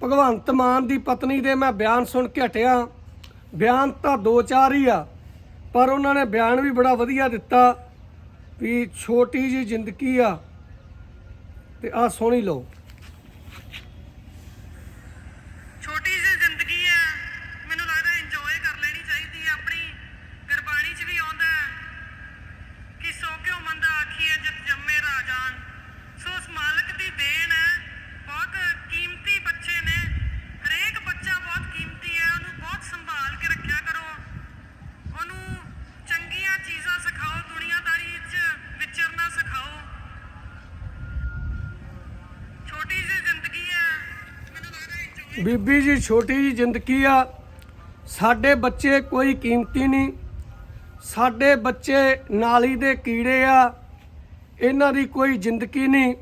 ਭਗਵੰਤ ਮਾਨ ਦੀ ਪਤਨੀ ਦੇ ਮੈਂ ਬਿਆਨ ਸੁਣ ਕੇ ਹਟਿਆ। ਬਿਆਨ ਤਾਂ ਦੋ ਚਾਰ ਹੀ ਆ, ਪਰ ਉਹਨਾਂ ਨੇ ਬਿਆਨ ਵੀ ਬੜਾ ਵਧੀਆ ਦਿੱਤਾ ਵੀ ਛੋਟੀ ਜੀ ਜ਼ਿੰਦਗੀ ਆ ਤੇ ਆ ਸੁਣੀ ਲਓ ਛੋਟੀ ਜਿਹੀ ਜ਼ਿੰਦਗੀ ਹੈ ਮੈਨੂੰ ਲੱਗਦਾ ਇੰਜੋਏ ਕਰ ਲੈਣੀ ਚਾਹੀਦੀ ਹੈ ਆਪਣੀ ਗੁਰਬਾਣੀ 'ਚ ਵੀ ਆਉਂਦਾ ਹੈ ਕਿ ਸੋ ਕਿਉ ਮੰਦਾ ਆਖੀਏ ਜਿਤ ਜੰਮੇ ਰਾਜਾਨ ਸੋ ਉਸ ਮਾਲਕ ਦੀ ਦੇਣ ਹੈ ਬਹੁਤ ਕੀਮਤੀ ਬੱਚੇ ਨੇ ਹਰੇਕ ਬੱਚਾ ਬਹੁਤ ਕੀਮਤੀ ਹੈ ਉਹਨੂੰ ਬਹੁਤ ਸੰਭਾਲ ਕੇ ਰੱਖਿਆ ਕਰੋ ਉਹਨੂੰ ਚੰਗੀਆਂ ਚੀਜ਼ਾਂ ਸਿਖਾਓ ਦੁਨੀਆਦਾਰੀ 'ਚ ਵਿਚਰਨਾ ਸਿਖਾਓ ਛੋਟੀ ਜਿਹੀ ਜ਼ਿੰਦਗੀ ਹੈ ਮੈਨੂੰ ਲੱਗਦਾ ਇੰਜੋਏ ਬੀਬੀ ਜੀ, ਛੋਟੀ ਜੀ ਜ਼ਿੰਦਗੀ ਆ। ਸਾਡੇ ਬੱਚੇ ਕੋਈ ਕੀਮਤੀ ਨਹੀਂ। ਸਾਡੇ ਬੱਚੇ ਨਾਲੀ ਦੇ ਕੀੜੇ ਆ। ਇਹਨਾਂ ਦੀ ਕੋਈ ਜ਼ਿੰਦਗੀ ਨਹੀਂ।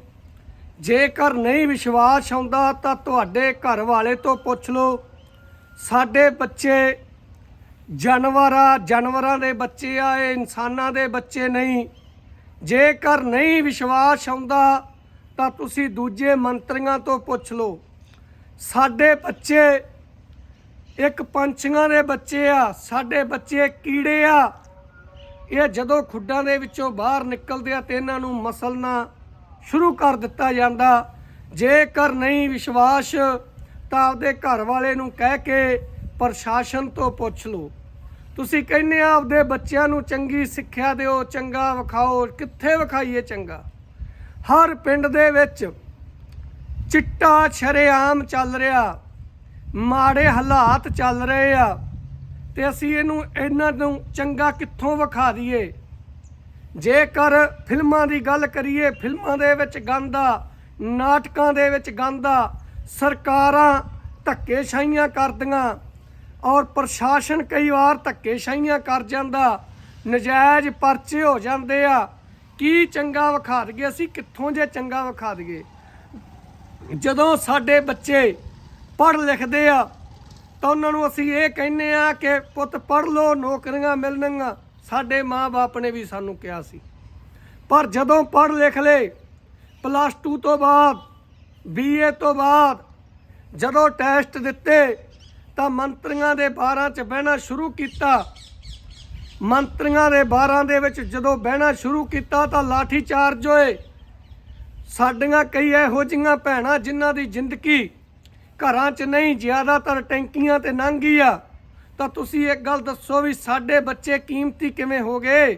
ਜੇਕਰ ਨਹੀਂ ਵਿਸ਼ਵਾਸ ਆਉਂਦਾ ਤਾਂ ਤੁਹਾਡੇ ਘਰ ਵਾਲੇ ਤੋਂ ਪੁੱਛ ਲਓ। ਸਾਡੇ ਬੱਚੇ ਜਾਨਵਰ ਆ ਜਾਨਵਰਾਂ ਦੇ ਬੱਚੇ ਆ, ਇਹ ਇਨਸਾਨਾਂ ਦੇ ਬੱਚੇ ਨਹੀਂ। ਜੇਕਰ ਨਹੀਂ ਵਿਸ਼ਵਾਸ ਆਉਂਦਾ ਤਾਂ ਤੁਸੀਂ ਦੂਜੇ ਮੰਤਰੀਆਂ ਤੋਂ ਪੁੱਛ ਲਓ। ਸਾਡੇ ਬੱਚੇ ਇੱਕ ਪੰਛੀਆਂ ਦੇ ਬੱਚੇ ਆ, ਸਾਡੇ ਬੱਚੇ ਕੀੜੇ ਆ। ਇਹ ਜਦੋਂ ਖੁੱਡਾਂ ਦੇ ਵਿੱਚੋਂ ਬਾਹਰ ਨਿਕਲਦੇ ਆ ਤੇ ਇਹਨਾਂ ਨੂੰ ਮਸਲਣਾ ਸ਼ੁਰੂ ਕਰ ਦਿੱਤਾ ਜਾਂਦਾ। ਜੇਕਰ ਨਹੀਂ ਵਿਸ਼ਵਾਸ, ਤਾਂ ਆਪਦੇ ਘਰ ਵਾਲੇ ਨੂੰ ਕਹਿ ਕੇ ਪ੍ਰਸ਼ਾਸਨ ਤੋਂ ਪੁੱਛ ਲਓ। ਤੁਸੀਂ ਕਹਿੰਦੇ ਆ, ਆਪਦੇ ਬੱਚਿਆਂ ਨੂੰ ਚੰਗੀ ਸਿੱਖਿਆ ਦਿਓ, ਚੰਗਾ ਵਿਖਾਓ, ਕਿੱਥੇ ਵਿਖਾਈਏ ਚੰਗਾ? ਹਰ ਪਿੰਡ ਦੇ ਵਿੱਚ ਚਿੱਟਾ ਸ਼ਰੇਆਮ ਚੱਲ ਰਿਹਾ। ਮਾੜੇ ਹਾਲਾਤ ਚੱਲ ਰਹੇ ਆ। ਤੇ ਅਸੀਂ ਇਹਨੂੰ, ਇਹਨਾਂ ਨੂੰ ਚੰਗਾ ਕਿੱਥੋਂ ਵਿਖਾ ਦਈਏ? ਜੇਕਰ ਫਿਲਮਾਂ ਦੀ ਗੱਲ ਕਰੀਏ, ਫਿਲਮਾਂ ਦੇ ਵਿੱਚ ਗੰਦ ਨਾਟਕਾਂ ਦੇ ਵਿੱਚ ਗੰਦ ਸਰਕਾਰਾਂ ਧੱਕੇਸ਼ਾਹੀਆਂ ਕਰਦੀਆਂ ਔਰ ਪ੍ਰਸ਼ਾਸਨ ਕਈ ਵਾਰ ਧੱਕੇਸ਼ਾਹੀਆਂ ਕਰ ਜਾਂਦਾ, ਨਜਾਇਜ਼ ਪਰਚੇ ਹੋ ਜਾਂਦੇ ਆ, ਕੀ ਚੰਗਾ ਵਿਖਾ ਦਈਏ? ਅਸੀਂ ਕਿੱਥੋਂ ਜੇ ਚੰਗਾ ਵਿਖਾ ਦਈਏ? ਜਦੋਂ ਸਾਡੇ ਬੱਚੇ ਪੜ੍ਹ ਲਿਖਦੇ ਆ, ਤਾਂ ਉਹਨਾਂ ਨੂੰ ਅਸੀਂ ਇਹ ਕਹਿੰਨੇ ਆ ਕਿ ਪੁੱਤ ਪੜ੍ਹ ਲਓ, ਨੌਕਰੀਆਂ ਮਿਲਣਗੀਆਂ। ਸਾਡੇ ਮਾਪੇ ਨੇ ਵੀ ਸਾਨੂੰ ਕਿਹਾ ਸੀ। ਪਰ ਜਦੋਂ ਪੜ੍ਹ ਲਿਖ ਲਏ ਪਲੱਸ 2 ਤੋਂ ਬਾਅਦ ਬੀਏ ਤੋਂ ਬਾਅਦ, ਜਦੋਂ ਟੈਸਟ ਦਿੱਤੇ, ਤਾਂ ਮੰਤਰੀਆਂ ਦੇ 12 ਚ ਬਹਿਣਾ ਸ਼ੁਰੂ ਕੀਤਾ। ਮੰਤਰੀਆਂ ਦੇ 12 ਦੇ ਵਿੱਚ ਜਦੋਂ ਬਹਿਣਾ ਸ਼ੁਰੂ ਕੀਤਾ, ਤਾਂ ਲਾਠੀ ਚਾਰਜ ਹੋਏ। ਸਾਡੀਆਂ ਕਈ ਇਹੋ ਜਿਹੀਆਂ ਭੈਣਾਂ ਜਿਨ੍ਹਾਂ ਦੀ ਜ਼ਿੰਦਗੀ ਘਰਾਂ 'ਚ ਨਹੀਂ, ਜ਼ਿਆਦਾਤਰ ਟੈਂਕੀਆਂ ਤੇ ਲੰਘੀ ਆ। ਤਾਂ ਤੁਸੀਂ ਇੱਕ ਗੱਲ ਦੱਸੋ ਵੀ ਸਾਡੇ ਬੱਚੇ ਕੀਮਤੀ ਕਿਵੇਂ ਹੋ ਗਏ?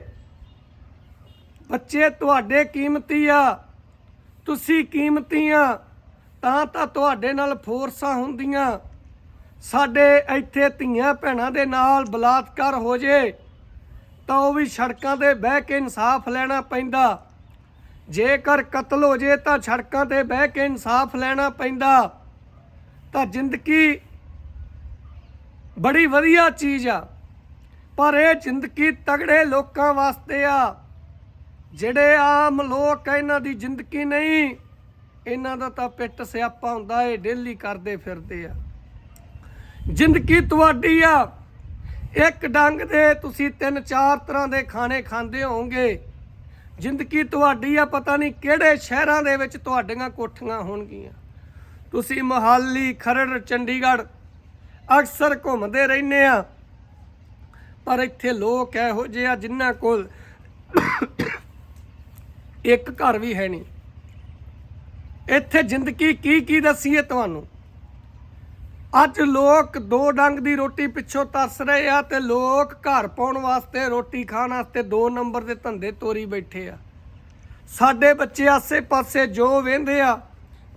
ਬੱਚੇ ਤੁਹਾਡੇ ਕੀਮਤੀ ਆ। ਤੁਸੀਂ ਕੀਮਤੀ ਆ, ਤਾਂ ਤਾਂ ਤੁਹਾਡੇ ਨਾਲ ਫੋਰਸਾਂ ਹੁੰਦੀਆਂ। ਸਾਡੇ ਇੱਥੇ ਧੀਆਂ ਭੈਣਾਂ ਦੇ ਨਾਲ ਬਲਾਤਕਾਰ ਹੋ ਜੇ, ਤਾਂ ਉਹ ਵੀ ਸੜਕਾਂ ਤੇ ਬਹਿ ਕੇ ਇਨਸਾਫ ਲੈਣਾ ਪੈਂਦਾ। ਜੇਕਰ ਕਤਲ ਹੋ ਜੇ ਤਾਂ ਸੜਕਾਂ ਤੇ ਬਹਿ ਕੇ ਇਨਸਾਫ ਲੈਣਾ ਪੈਂਦਾ। ਤਾਂ ਜ਼ਿੰਦਗੀ ਬੜੀ ਵਧੀਆ ਚੀਜ਼ ਆ। ਪਰ ਇਹ ਜ਼ਿੰਦਗੀ ਤਗੜੇ ਲੋਕਾਂ ਵਾਸਤੇ ਆ। ਜਿਹੜੇ ਆਮ ਲੋਕ ਆ, ਇਹਨਾਂ ਦੀ ਜ਼ਿੰਦਗੀ ਨਹੀਂ। ਇਹਨਾਂ ਦਾ ਤਾਂ ਪਿੱਟ ਸਿਆਪਾ ਹੁੰਦਾ ਏ ਡੇਲੀ ਕਰਦੇ ਫਿਰਦੇ ਆ। ਜ਼ਿੰਦਗੀ ਤੁਹਾਡੀ ਆ। ਇੱਕ ਡੰਗ ਦੇ ਤੁਸੀਂ ਤਿੰਨ ਚਾਰ ਤਰ੍ਹਾਂ ਦੇ ਖਾਣੇ ਖਾਂਦੇ ਹੋਵੋਗੇ। ਜ਼ਿੰਦਗੀ ਤੁਹਾਡੀ ਆ, ਪਤਾ ਨਹੀਂ ਕਿਹੜੇ ਸ਼ਹਿਰਾਂ ਦੇ ਵਿੱਚ ਤੁਹਾਡੀਆਂ ਕੋਠੀਆਂ ਹੋਣਗੀਆਂ। ਤੁਸੀਂ ਮੋਹਾਲੀ, ਖਰੜ, ਚੰਡੀਗੜ੍ਹ ਅਕਸਰ ਘੁੰਮਦੇ ਰਹਿੰਦੇ ਆ। ਪਰ ਇੱਥੇ ਲੋਕ ਇਹੋ ਜਿਹੇ ਆ ਜਿਨ੍ਹਾਂ ਕੋਲ ਇੱਕ ਘਰ ਵੀ ਹੈ ਨਹੀਂ। ਇੱਥੇ ਜ਼ਿੰਦਗੀ ਕੀ ਕੀ ਦੱਸੀਏ ਤੁਹਾਨੂੰ? ਅੱਜ ਲੋਕ ਦੋ ਡੰਗ ਦੀ ਰੋਟੀ ਪਿੱਛੋਂ ਤਰਸ ਰਹੇ ਆ ਤੇ ਲੋਕ ਘਰ ਪਾਉਣ ਵਾਸਤੇ ਰੋਟੀ ਖਾਣ ਵਾਸਤੇ ਦੋ ਨੰਬਰ ਦੇ ਧੰਦੇ ਤੋਰੀ ਬੈਠੇ ਆ। ਸਾਡੇ ਬੱਚੇ ਆਸੇ-ਪਾਸੇ ਜੋ ਵੇਂਦੇ ਆ,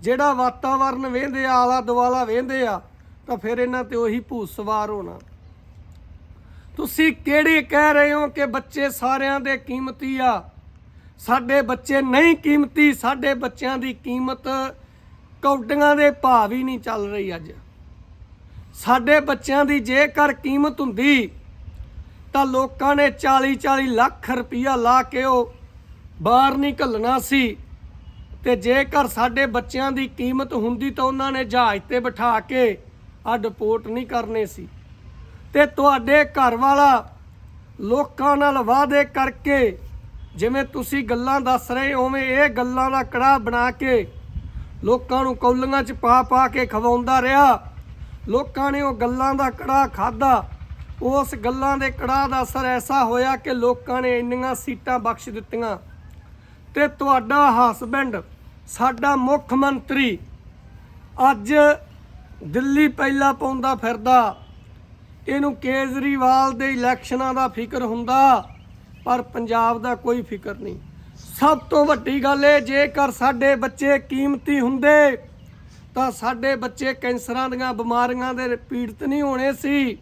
ਜਿਹੜਾ ਵਾਤਾਵਰਨ ਵੇਂਦੇ ਆ ਆਲਾ ਦੁਆਲਾ ਵੇਂਦੇ ਆ, ਤਾਂ ਫਿਰ ਇਹਨਾਂ ਤੇ ਉਹੀ ਭੂਤ ਸਵਾਰ ਹੋਣਾ। ਤੁਸੀਂ ਕਿਹੜੀ ਕਹਿ ਰਹੇ ਹੋ ਕਿ ਬੱਚੇ ਸਾਰਿਆਂ ਦੇ ਕੀਮਤੀ ਆ? ਸਾਡੇ ਬੱਚੇ ਨਹੀਂ ਕੀਮਤੀ, ਸਾਡੇ ਬੱਚਿਆਂ ਦੀ ਕੀਮਤ ਕੌਡੀਆਂ ਦੇ ਭਾਅ ਹੀ ਨਹੀਂ ਚੱਲ ਰਹੀ ਅੱਜ। ਸਾਡੇ ਬੱਚਿਆਂ ਦੀ ਜੇਕਰ ਕੀਮਤ ਹੁੰਦੀ, ਤਾਂ ਲੋਕਾਂ ਨੇ 40 40 ਲੱਖ ਰੁਪਈਆ ਲਾ ਕੇ ਉਹ ਬਾਹਰ ਨਹੀਂ ਘੱਲਣਾ ਸੀ। ਤੇ ਜੇਕਰ ਸਾਡੇ ਬੱਚਿਆਂ ਦੀ ਕੀਮਤ ਹੁੰਦੀ ਤਾਂ ਉਹਨਾਂ ਨੇ ਜਹਾਜ਼ ਤੇ ਬਿਠਾ ਕੇ ਆ ਡਿਪੋਰਟ ਨਹੀਂ ਕਰਨੇ ਸੀ। ਤੇ ਤੁਹਾਡੇ ਘਰ ਵਾਲਾ ਲੋਕਾਂ ਨਾਲ ਵਾਅਦੇ ਕਰਕੇ, ਜਿਵੇਂ ਤੁਸੀਂ ਗੱਲਾਂ ਦੱਸ ਰਹੇ ਉਵੇਂ ਇਹ ਗੱਲਾਂ ਦਾ ਕੜਾ ਬਣਾ ਕੇ ਲੋਕਾਂ ਨੂੰ ਕੌਲੀਆਂ 'ਚ ਪਾ ਪਾ ਕੇ ਖਵਾਉਂਦਾ ਰਿਹਾ। ਲੋਕਾਂ ਨੇ ਉਹ ਗੱਲਾਂ ਦਾ ਕੜਾ ਖਾਦਾ ਉਸ ਗੱਲਾਂ ਦੇ ਕੜਾ ਦਾ ਅਸਰ ਐਸਾ ਹੋਇਆ ਕਿ ਲੋਕਾਂ ਨੇ ਇੰਨੀਆਂ ਸੀਟਾਂ ਬਖਸ਼ ਦਿੱਤੀਆਂ। ਤੇ ਤੁਹਾਡਾ ਹਸਬੈਂਡ ਸਾਡਾ ਮੁੱਖ ਮੰਤਰੀ ਅੱਜ ਦਿੱਲੀ ਪਹਿਲਾ ਪਾਉਂਦਾ ਫਿਰਦਾ। ਇਹਨੂੰ ਕੇਜਰੀਵਾਲ ਦੇ ਇਲੈਕਸ਼ਨਾਂ ਦਾ ਫਿਕਰ ਹੁੰਦਾ, ਪਰ ਪੰਜਾਬ ਦਾ ਕੋਈ ਫਿਕਰ ਨਹੀਂ। ਸਭ ਤੋਂ ਵੱਡੀ ਗੱਲ ਇਹ, ਜੇਕਰ ਸਾਡੇ ਬੱਚੇ ਕੀਮਤੀ ਹੁੰਦੇ ਤਾਂ ਸਾਡੇ ਬੱਚੇ ਕੈਂਸਰਾਂ ਦੀਆਂ ਬਿਮਾਰੀਆਂ ਦੇ ਪੀੜਤ ਨਹੀਂ ਹੋਣੇ ਸੀ।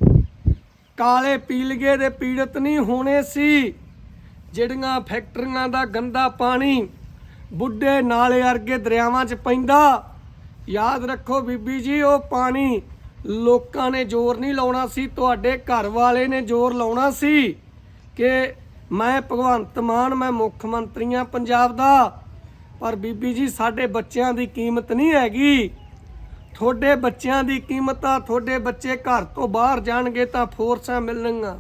ਕਾਲੇ ਪੀਲਗੇ ਦੇ ਪੀੜਤ ਨਹੀਂ ਹੋਣੇ ਸੀ। ਜਿਹੜੀਆਂ ਫੈਕਟਰੀਆਂ ਦਾ ਗੰਦਾ ਪਾਣੀ ਬੁੱਢੇ ਨਾਲੇ ਅਰਗੇ ਦਰਿਆਵਾਂ 'ਚ ਪੈਂਦਾ, ਯਾਦ ਰੱਖੋ ਬੀਬੀ ਜੀ, ਉਹ ਪਾਣੀ ਲੋਕਾਂ ਨੇ ਜ਼ੋਰ ਨਹੀਂ ਲਾਉਣਾ ਸੀ, ਤੁਹਾਡੇ ਘਰ ਵਾਲੇ ਨੇ ਜ਼ੋਰ ਲਾਉਣਾ ਸੀ ਕਿ ਮੈਂ ਭਗਵੰਤ ਮਾਨ, ਮੈਂ ਮੁੱਖ ਮੰਤਰੀ ਹਾਂ ਪੰਜਾਬ ਦਾ, ਪਰ ਬੀਬੀ ਜੀ, ਸਾਡੇ ਬੱਚਿਆਂ ਦੀ ਕੀਮਤ ਨਹੀਂ ਹੈਗੀ। ਤੁਹਾਡੇ ਬੱਚਿਆਂ ਦੀ ਕੀਮਤ ਆ ਤੁਹਾਡੇ ਬੱਚੇ ਘਰ ਤੋਂ ਬਾਹਰ ਜਾਣਗੇ ਤਾਂ ਫੋਰਸਾਂ ਮਿਲਣਗੀਆਂ।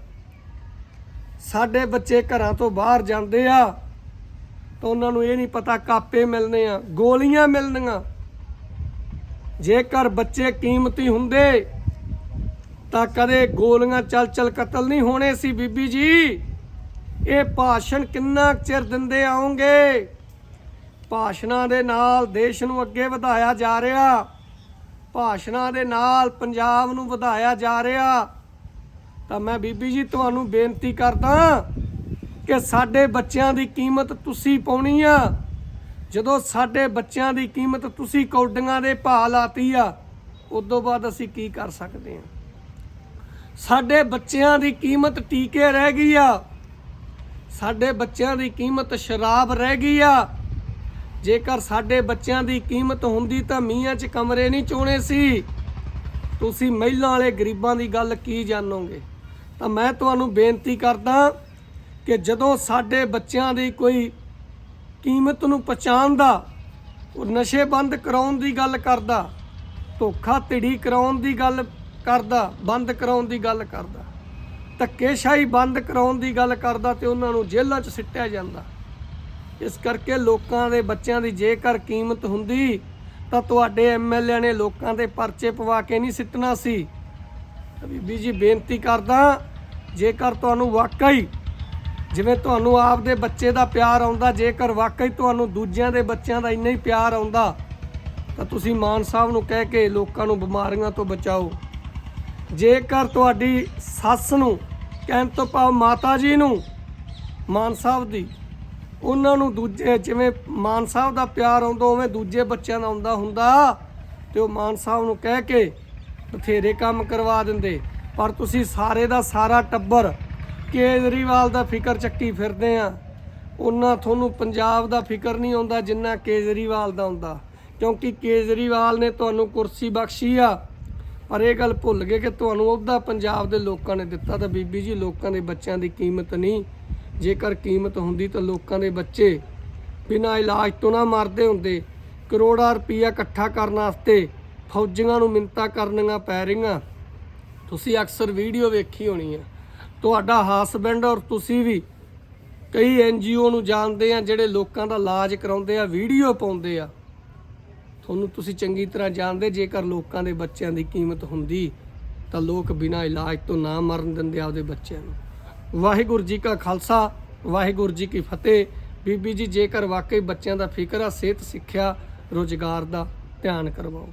ਸਾਡੇ ਬੱਚੇ ਘਰਾਂ ਤੋਂ ਬਾਹਰ ਜਾਂਦੇ ਆ ਤਾਂ ਉਹਨਾਂ ਨੂੰ ਇਹ ਨਹੀਂ ਪਤਾ ਕਾਪੇ ਮਿਲਨੇ ਆ, ਗੋਲੀਆਂ ਮਿਲਣਗੀਆਂ। ਜੇਕਰ ਬੱਚੇ ਕੀਮਤੀ ਹੁੰਦੇ ਤਾਂ ਕਦੇ ਗੋਲੀਆਂ ਚੱਲ ਚਲ ਕਤਲ ਨਹੀਂ ਹੋਣੇ ਸੀ ਬੀਬੀ ਜੀ। ਇਹ ਭਾਸ਼ਣ ਕਿੰਨਾ ਕੁ ਚਿਰ ਦਿੰਦੇ ਆਉਂਗੇ? ਭਾਸ਼ਣਾਂ ਦੇ ਨਾਲ ਦੇਸ਼ ਨੂੰ ਅੱਗੇ ਵਧਾਇਆ ਜਾ ਰਿਹਾ। ਭਾਸ਼ਣਾਂ ਦੇ ਨਾਲ ਪੰਜਾਬ ਨੂੰ ਵਧਾਇਆ ਜਾ ਰਿਹਾ। ਤਾਂ ਮੈਂ ਬੀਬੀ ਜੀ, ਤੁਹਾਨੂੰ ਬੇਨਤੀ ਕਰਦਾ ਕਿ ਸਾਡੇ ਬੱਚਿਆਂ ਦੀ ਕੀਮਤ ਤੁਸੀਂ ਪਾਉਣੀ ਆ। ਜਦੋਂ ਸਾਡੇ ਬੱਚਿਆਂ ਦੀ ਕੀਮਤ ਤੁਸੀਂ ਕੌਡੀਆਂ ਦੇ ਭਾਅ ਲਾਤੀ ਆ, ਉਦੋਂ ਬਾਅਦ ਅਸੀਂ ਕੀ ਕਰ ਸਕਦੇ ਹਾਂ ਸਾਡੇ ਬੱਚਿਆਂ ਦੀ ਕੀਮਤ ਟੀਕੇ ਰਹਿ ਗਈ ਆ। ਸਾਡੇ ਬੱਚਿਆਂ ਦੀ ਕੀਮਤ ਸ਼ਰਾਬ ਰਹਿ ਗਈ ਆ। ਜੇਕਰ ਸਾਡੇ ਬੱਚਿਆਂ ਦੀ ਕੀਮਤ ਹੁੰਦੀ ਤਾਂ ਮੀਆਂ 'ਚ ਕਮਰੇ ਨਹੀਂ ਚੋਣੇ ਸੀ। ਤੁਸੀਂ ਮਹਿਲਾਂ ਵਾਲੇ ਗਰੀਬਾਂ ਦੀ ਗੱਲ ਕੀ ਜਾਣੋਗੇ? ਤਾਂ ਮੈਂ ਤੁਹਾਨੂੰ ਬੇਨਤੀ ਕਰਦਾ ਕਿ ਜਦੋਂ ਸਾਡੇ ਬੱਚਿਆਂ ਦੀ ਕੋਈ ਕੀਮਤ ਨੂੰ ਪਛਾਣਦਾ, ਉਹ ਨਸ਼ੇ ਬੰਦ ਕਰਾਉਣ ਦੀ ਗੱਲ ਕਰਦਾ, ਧੋਖਾ ਧੜੀ ਕਰਾਉਣ ਦੀ ਗੱਲ ਕਰਦਾ, ਬੰਦ ਕਰਾਉਣ ਦੀ ਗੱਲ ਕਰਦਾ, ਧੱਕੇਸ਼ਾਹੀ ਬੰਦ ਕਰਾਉਣ ਦੀ ਗੱਲ ਕਰਦਾ ਤੇ ਉਹਨਾਂ ਨੂੰ ਜੇਲ੍ਹਾਂ 'ਚ ਸਿੱਟਿਆ ਜਾਂਦਾ। ਇਸ ਕਰਕੇ ਲੋਕਾਂ ਦੇ ਬੱਚਿਆਂ ਦੀ ਜੇਕਰ ਕੀਮਤ ਹੁੰਦੀ, ਤਾਂ ਤੁਹਾਡੇ ਐਮਐਲਏ ਨੇ ਲੋਕਾਂ ਦੇ ਪਰਚੇ ਪਵਾ ਕੇ ਨਹੀਂ ਸਿੱਟਣਾ ਸੀ। ਬੀਬੀ ਜੀ, ਬੇਨਤੀ ਕਰਦਾ, ਜੇਕਰ ਤੁਹਾਨੂੰ ਵਾਕਈ ਜਿਵੇਂ ਤੁਹਾਨੂੰ ਆਪ ਦੇ ਬੱਚੇ ਦਾ ਪਿਆਰ ਆਉਂਦਾ, ਜੇਕਰ ਵਾਕਈ ਤੁਹਾਨੂੰ ਦੂਜਿਆਂ ਦੇ ਬੱਚਿਆਂ ਦਾ ਇੰਨਾ ਹੀ ਪਿਆਰ ਆਉਂਦਾ, ਤਾਂ ਤੁਸੀਂ ਮਾਨ ਸਾਹਿਬ ਨੂੰ ਕਹਿ ਕੇ ਲੋਕਾਂ ਨੂੰ ਬਿਮਾਰੀਆਂ ਤੋਂ ਬਚਾਓ। ਜੇਕਰ ਤੁਹਾਡੀ ਸੱਸ ਨੂੰ, ਕਹਿਣ ਤੋਂ ਭਾਵ ਮਾਤਾ ਜੀ ਨੂੰ, ਮਾਨ ਸਾਹਿਬ ਦੀ ਉਹਨਾਂ ਨੂੰ ਦੂਜੇ, ਜਿਵੇਂ ਮਾਨ ਸਾਹਿਬ ਦਾ ਪਿਆਰ ਆਉਂਦਾ, ਉਵੇਂ ਦੂਜੇ ਬੱਚਿਆਂ ਦਾ ਆਉਂਦਾ ਹੁੰਦਾ। ਤੇ ਉਹ ਮਾਨ ਸਾਹਿਬ ਨੂੰ ਕਹਿ ਕੇ ਬਥੇਰੇ ਕੰਮ ਕਰਵਾ ਦਿੰਦੇ। ਪਰ ਤੁਸੀਂ ਸਾਰੇ ਦਾ ਸਾਰਾ ਟੱਬਰ ਕੇਜਰੀਵਾਲ ਦਾ ਫਿਕਰ ਚੱਕੀ ਫਿਰਦੇ ਆ। ਉਹਨਾਂ ਤੁਹਾਨੂੰ ਪੰਜਾਬ ਦਾ ਫਿਕਰ ਨਹੀਂ ਆਉਂਦਾ ਜਿੰਨਾ ਕੇਜਰੀਵਾਲ ਦਾ ਹੁੰਦਾ ਕਿਉਂਕਿ ਕੇਜਰੀਵਾਲ ਨੇ ਤੁਹਾਨੂੰ ਕੁਰਸੀ ਬਖਸ਼ੀ ਆ। ਪਰ ਇਹ ਗੱਲ ਭੁੱਲ ਗਏ ਕਿ ਤੁਹਾਨੂੰ ਉਹਦਾ ਪੰਜਾਬ ਦੇ ਲੋਕਾਂ ਨੇ ਦਿੱਤਾ ਤਾਂ ਬੀਬੀ ਜੀ, ਲੋਕਾਂ ਦੇ ਬੱਚਿਆਂ ਦੀ ਕੀਮਤ ਨਹੀਂ। ਜੇਕਰ ਕੀਮਤ ਹੁੰਦੀ ਤਾਂ ਲੋਕਾਂ ਦੇ ਬੱਚੇ ਬਿਨਾਂ ਇਲਾਜ ਤੋਂ ਨਾ ਮਰਦੇ ਹੁੰਦੇ। ਕਰੋੜਾਂ ਰੁਪਈਆ ਇਕੱਠਾ ਕਰਨ ਵਾਸਤੇ ਫੌਜੀਆਂ ਨੂੰ ਮਿੰਤਾ ਕਰਨੀਆਂ ਪੈ ਰਹੀਆਂ। ਤੁਸੀਂ ਅਕਸਰ ਵੀਡੀਓ ਵੇਖੀ ਹੋਣੀ ਆ। ਤੁਹਾਡਾ ਹਸਬੈਂਡ ਔਰ ਤੁਸੀਂ ਵੀ ਕਈ ਐਨਜੀਓ ਨੂੰ ਜਾਣਦੇ ਆ, ਜਿਹੜੇ ਲੋਕਾਂ ਦਾ ਇਲਾਜ ਕਰਾਉਂਦੇ ਆ, ਵੀਡੀਓ ਪਾਉਂਦੇ ਆ। ਤੁਹਾਨੂੰ ਤੁਸੀਂ ਚੰਗੀ ਤਰ੍ਹਾਂ ਜਾਣਦੇ, ਜੇਕਰ ਲੋਕਾਂ ਦੇ ਬੱਚਿਆਂ ਦੀ ਕੀਮਤ ਹੁੰਦੀ ਤਾਂ ਲੋਕ ਬਿਨਾਂ ਇਲਾਜ ਤੋਂ ਨਾ ਮਰਨ ਦਿੰਦੇ ਆਪਦੇ ਬੱਚਿਆਂ ਨੂੰ। ਵਾਹਿਗੁਰੂ ਜੀ ਕਾ ਖਾਲਸਾ, ਵਾਹਿਗੁਰੂ ਜੀ ਕੀ ਫਤਿਹ। ਬੀਬੀ ਜੀ, ਜੇਕਰ ਵਾਕਈ ਬੱਚਿਆਂ ਦਾ ਫਿਕਰ ਆ, ਸਿਹਤ, ਸਿੱਖਿਆ, ਰੋਜ਼ਗਾਰ ਦਾ ਧਿਆਨ ਕਰਵਾਓ।